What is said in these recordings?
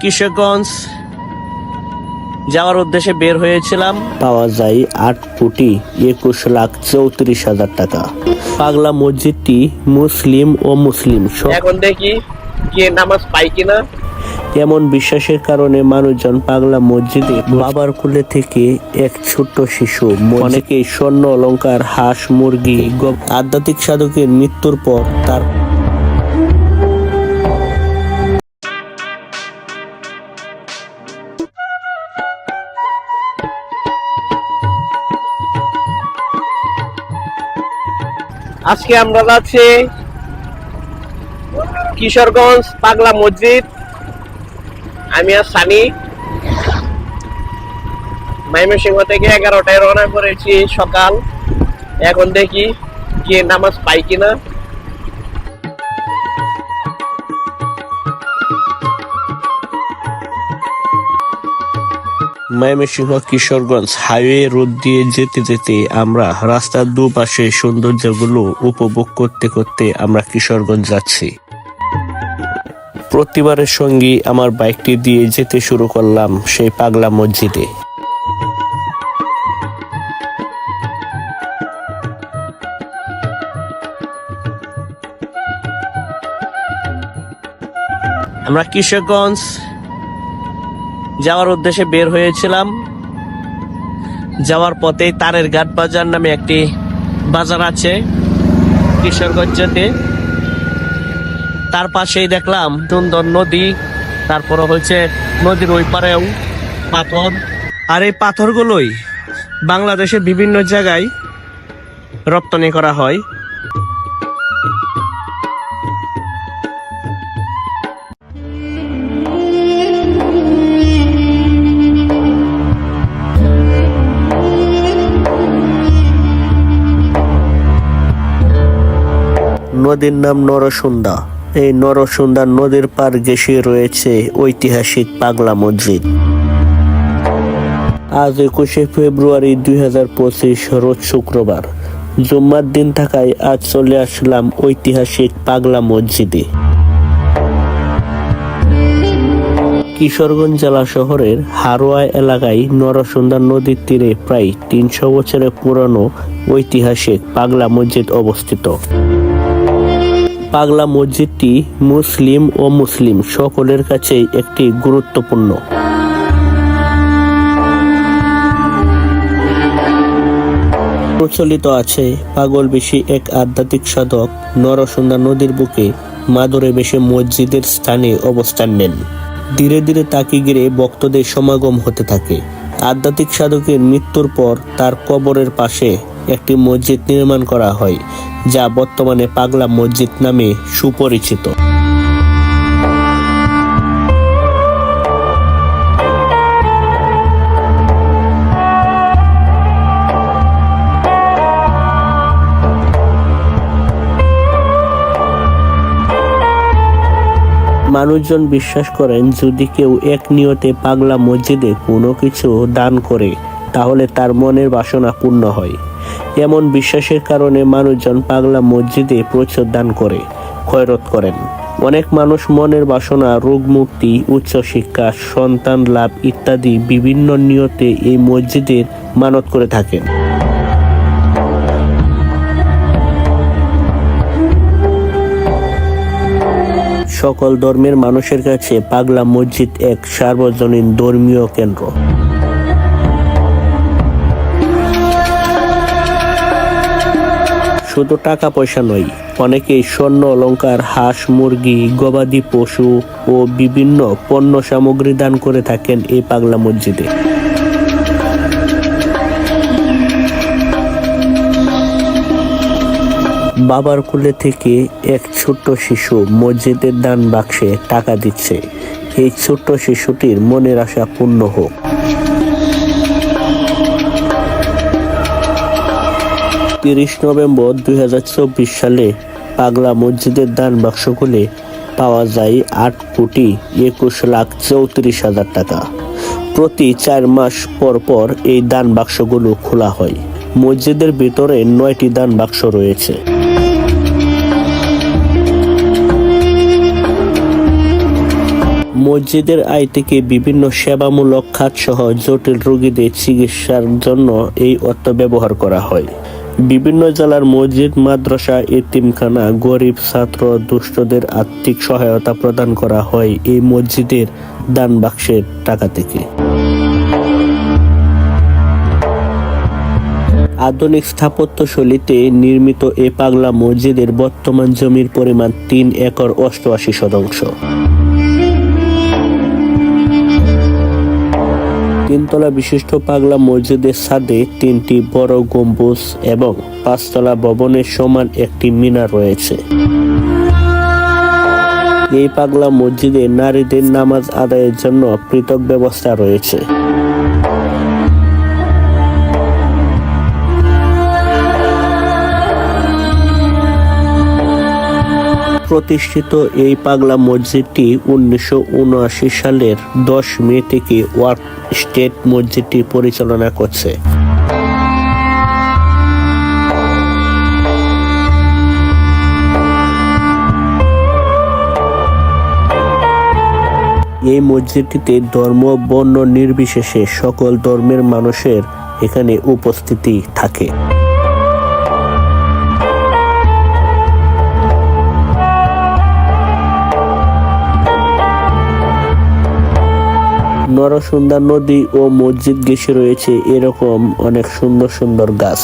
কিশোরগঞ্জ যাওয়ার উদ্দেশ্যে বের হয়েছিলাম। পাওয়া যায় আট কোটি একুশ লাখ চৌত্রিশ হাজার টাকা। পাগলা মসজিদটি মুসলিম ও মুসলিম এখন দেখি কে নামাজ পাই কিনা। এমন বিশ্বাসের কারণে মানুষজন পাগলা মসজিদে বাবার কুলে থেকে এক ছোট্ট শিশু অনেকে স্বর্ণ অলংকার হাঁস মুরগি আধ্যাত্মিক সাধকের মৃত্যুর পর তার আজকে আমরা যাচ্ছি কিশোরগঞ্জ পাগলা মসজিদ। আমি আর সানি। ময়মনসিংহ থেকে এগারোটায় রওনা করেছি সকাল। এখন দেখি কে নামাজ পাই কিনা। ময়মনসিংহ কিশোরগঞ্জ হাইওয়ে রোড দিয়ে যেতে যেতে আমরা রাস্তার দুপাশে সৌন্দর্যগুলো উপভোগ করতে করতে আমরা কিশোরগঞ্জ যাচ্ছি। প্রতিবারের সঙ্গী আমার বাইকটি দিয়ে যেতে শুরু করলাম সেই পাগলা মসজিদে। আমরা কিশোরগঞ্জ যাওয়ার উদ্দেশ্যে বের হয়েছিলাম। যাওয়ার পথে তারের ঘাট বাজার নামে একটি বাজার আছে কিশোরগঞ্জতে। তার পাশেই দেখলাম সুন্দর নদী তারপরে হচ্ছে নদীর ওই পারেও পাথর। আর এই পাথরগুলোই বাংলাদেশের বিভিন্ন জায়গায় রপ্তানি করা হয়। নদীর নাম নরসুন্দা। এই নরসুন্দা নদীর পার ঘেঁষে রয়েছে ঐতিহাসিক পাগলা মসজিদ। আজ একুশে ফেব্রুয়ারি দুই হাজার পঁচিশ, রোজ শুক্রবার। জুম্মার দিন থাকায় আজ চলে আসলাম ঐতিহাসিক পাগলা মসজিদে। কিশোরগঞ্জ জেলা শহরের হারোয়া এলাকায় নরসুন্দা নদীর তীরে প্রায় তিনশো বছরের পুরনো ঐতিহাসিক পাগলা মসজিদ অবস্থিত। পাগলা মসজিদটি মুসলিম ও মুসলিম সকলের কাছেই একটি গুরুত্বপূর্ণ। প্রচলিত আছে পাগল বেশি এক আধ্যাত্মিক সাধক নরসুন্দা নদীর বুকে মাদুরে বেশে মসজিদের স্থানে অবস্থান নেন। ধীরে ধীরে তাকে ঘিরে ভক্তদের সমাগম হতে থাকে। আধ্যাত্মিক সাধকের মৃত্যুর পর তার কবরের পাশে একটি মসজিদ নির্মাণ করা হয়, যা বর্তমানে পাগলা মসজিদ নামে সুপরিচিত। মানুষজন বিশ্বাস করেন, যদি কেউ এক নিয়তে পাগলা মসজিদে কোনো কিছু দান করে, তাহলে তার মনের বাসনা পূর্ণ হয়। এমন বিশ্বাসের কারণে মানুষজন পাগলা মসজিদে প্রচুর দান করে, খয়রত করেন। অনেক মানুষ মনের বাসনা, রোগ মুক্তি উচ্চশিক্ষা সন্তান লাভ ইত্যাদি বিভিন্ন নিয়তে এই মসজিদের মানত করে থাকেন। সকল ধর্মের মানুষের কাছে পাগলা মসজিদ এক সার্বজনীন ধর্মীয় কেন্দ্র। শুধু টাকা পয়সা নয় অনেকেই স্বর্ণ অলঙ্কার হাঁস, মুরগি, গবাদি পশু ও বিভিন্ন পণ্য সামগ্রী দান করে থাকেন এই পাগলা মসজিদে। বাবার কোলে থেকে এক ছোট্ট শিশু মসজিদের দান বাক্সে টাকা দিচ্ছে। এই ছোট্ট শিশুটির মনের আশা পূর্ণ হোক। তিরিশ নভেম্বর দুই হাজার চব্বিশ সালে পাগলা মসজিদের দান বাক্স খুলে পাওয়া যায় আট কোটি একুশ লাখ চৌত্রিশ হাজার টাকা। প্রতি চার মাস পর পর এই দান বাক্সগুলো খোলা হয়। মসজিদের ভিতরে নয়টি দান বাক্স রয়েছে। মসজিদের আয় থেকে বিভিন্ন সেবামূলক খাত সহ জটিল রোগীদের চিকিৎসার জন্য এই অর্থ ব্যবহার করা হয়। বিভিন্ন জেলার মসজিদ, মাদ্রাসা, এতিমখানা, গরিব ছাত্র, দুষ্টদের আর্থিক সহায়তা প্রদান করা হয় এই মসজিদের দান বাক্সের টাকা থেকে। আধুনিক স্থাপত্য শৈলীতে নির্মিত এ পাগলা মসজিদের বর্তমান জমির পরিমাণ তিন একর অষ্টআশি শতাংশ। তিনতলা বিশিষ্ট পাগলা মসজিদের ছাদে তিনটি বড় গম্বুজ এবং পাঁচতলা ভবনের সমান একটি মিনার রয়েছে। এই পাগলা মসজিদে নারীদের নামাজ আদায়ের জন্য পৃথক ব্যবস্থা রয়েছে। প্রতিষ্ঠিত এই পাগলা মসজিদটি উনিশশো উনআশি সালের দশ মে থেকে ওয়ার্ক স্টেট মসজিদটি পরিচালনা করছে। এই মসজিদটিতে ধর্ম, বর্ণ নির্বিশেষে সকল ধর্মের মানুষের এখানে উপস্থিতি থাকে। নরসুন্দর নদী ও মসজিদ ঘেঁষে রয়েছে, এরকম অনেক সুন্দর সুন্দর গাছ।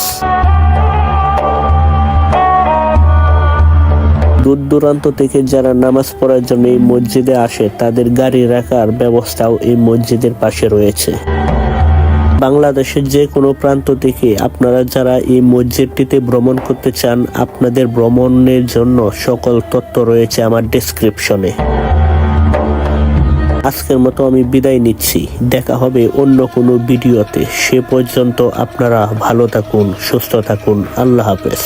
দূর দূরান্ত থেকে যারা নামাজ পড়ার জন্য এই মসজিদে আসে, তাদের গাড়ি রাখার ব্যবস্থাও এই মসজিদের পাশে রয়েছে। বাংলাদেশের যে কোনো প্রান্ত থেকে আপনারা যারা এই মসজিদটিতে ভ্রমণ করতে চান, আপনাদের ভ্রমণের জন্য সকল তথ্য রয়েছে আমার ডেসক্রিপশনে আজকের মতো আমি বিদায় নিচ্ছি। দেখা হবে অন্য কোনো ভিডিওতে। সে পর্যন্ত আপনারা ভালো থাকুন, সুস্থ থাকুন। আল্লাহ হাফেজ।